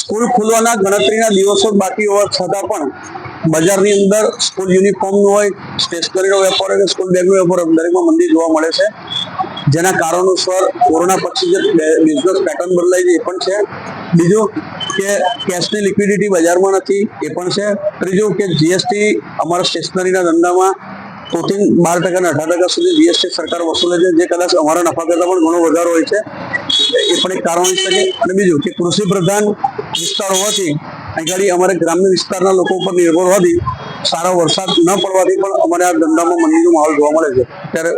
School ખુલવાના ગણતરીના દિવસો બાકી હોવા છતાં પણ બજારની અંદર સ્કૂલ યુનિફોર્મનું હોય, સ્ટેશનરીનો વેપાર હોય સ્કૂલ બેગનો વેપાર હોય, દરેકમાં મંદી જોવા મળે છે. જેના કારણોસર કોરોના પછી જે બિઝનેસ પેટર્ન બદલાઈ છે એ પણ છે. બીજું કે કેશની લિક્વિડિટી બજારમાં નથી એ પણ છે. ત્રીજું કે જીએસટી અમારા સ્ટેશનરીના ધંધામાં ચોથી બાર ટકા ને અઢાર ટકા સુધી જીએસટી સરકાર વસૂલે છે, જે કદાચ અમારા નફા કરતાં પણ ઘણો વધારો હોય છે. એ પણ એક કારણ હોઈ શકે અને બીજું કે કૃષિ પ્રધાન વિસ્તાર હોવાથી અહીં અમારે ગ્રામ્ય વિસ્તારના લોકો ઉપર નિર્ભર હોવાથી સારો વરસાદ ન પડવાથી પણ અમારે આ ધંધામાં મંદીનો માહોલ જોવા મળે છે. ત્યારે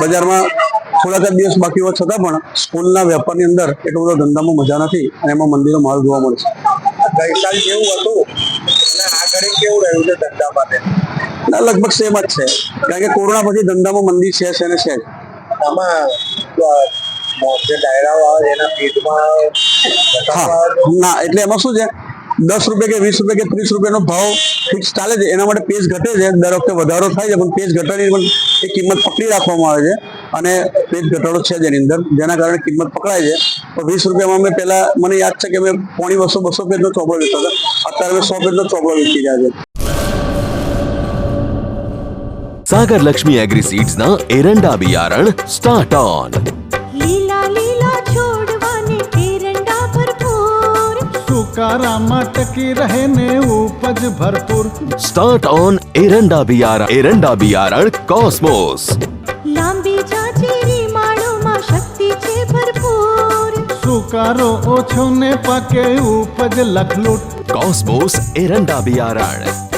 બજારમાં થોડાક દિવસ બાકી હોવા છતાં પણ સ્કૂલના વેપારની અંદર એટલો બધો ધંધામાં મજા નથી અને એમાં મંદીનો માહોલ જોવા મળે છે. ગઈકાલ કેવું હતું? અને આ ઘડી કેવું રહ્યું છે ધંધા માટે? ના લગભગ સેમ જ છે. કારણ કે કોરોના પછી ધંધામાં મંદી છે છે ને છે આમાં એટલે એમાં શું છે? દસ રૂપિયા કે વીસ રૂપિયા કે ત્રીસ રૂપિયાનો ભાવ ફિક્સ ચાલે છે. એના માટે પેજ ઘટે છે. દર વખતે વધારો થાય છે પણ પેજ ઘટાડી પણ એ કિંમત પકડી રાખવામાં આવે છે. અને પેજ ઘટાડો છે જેની અંદર. જેના કારણે કિંમત પકડાય છે. તો વીસ રૂપિયામાં મેં પહેલા મને યાદ છે કે મેં પોણી બસો બસો પેજનો ચોપડો વેચતો હતો. અત્યારે મેં સો પેજનો ચોપડો વેચી રહ્યા છે. સાગર લક્ષ્મી એગ્રી સીડ્સના એરંડા બિયારણ સ્ટાર્ટ ઓન छोड़वाने तिरंडा भरपूर। रहने उपज भरपूर। स्टार्ट ऑन एरंडा बियारण एरंडा बियारण कॉस्मोस लांबी मा शक्ति शक्तीचे भरपूर। सुकारो ओछो ने पके उपज लखलूट। कॉस्मोस एरंडा बियारण